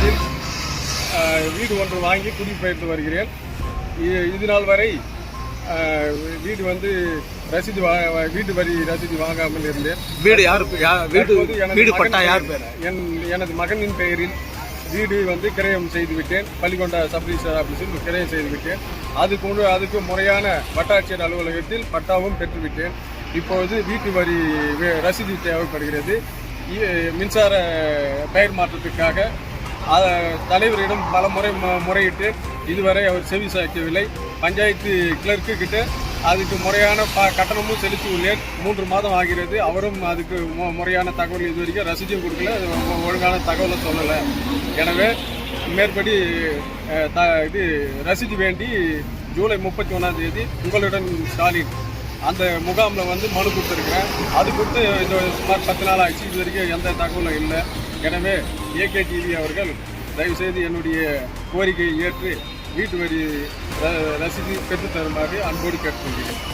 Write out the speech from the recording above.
ஆஹ், வீடு ஒன்று வாங்கி குடிபெயர்ந்து வருகிறேன். இது நாள் வரை வீடு வந்து ரசீது வா வீட்டு வரி ரசீது வாங்காமல் இருந்தேன். வீடு யாரு வீடு வீடு பட்டா யார் பெயர்- என் எனது மகனின் பெயரில் வீடு வந்து கிரயம் செய்து விட்டேன் பள்ளிக்கொண்டா சப்ரிஜிஸ்டர் ஆஃபீஸில் கிரயம் செய்து விட்டேன் அதுக்கு அதுக்கு முறையான வட்டாட்சியர் அலுவலகத்தில் பட்டாவும் பெற்றுவிட்டேன். இப்பொழுது வீட்டு வரி ரசீது தேவைப்படுகிறது. மின்சார பெயர் மாற்றத்துக்காக தலைவரிடம் பல முறை மு- முறையிட்டு இதுவரை அவர் செவி சாய்க்கவில்லை பஞ்சாயத்து கிளர்க்கு கிட்ட அதுக்கு முறையான ப கட்டணமும் செலுத்தி உள்ளேன் மூன்று மாதம் ஆகிறது. அவரும் அதுக்கு மு- முறையான தகவல் இது வரைக்கும் ரசீதும் கொடுக்கல. அது ஒழுங்கான தகவலை சொல்லலை. எனவே மேற்படி த இது ரசீது வேண்டி ஜூலை முப்பத்தி ஒன்றாம் தேதி உங்களுடன் ஸ்டாலின் அந்த முகாமில் வந்து மனு கொடுத்துருக்குறேன். அது கொடுத்து இந்த சுமார் பத்து நாள் ஆச்சு இது வரைக்கும் எந்த தகவலும் இல்லை. எனவே ஏகே டிவி அவர்கள் தயவுசெய்து என்னுடைய கோரிக்கையை ஏற்று வீட்டு வரி ர- ரசீது பெற்றுத் அன்போடு கேட்டுக்கொள்கிறேன்.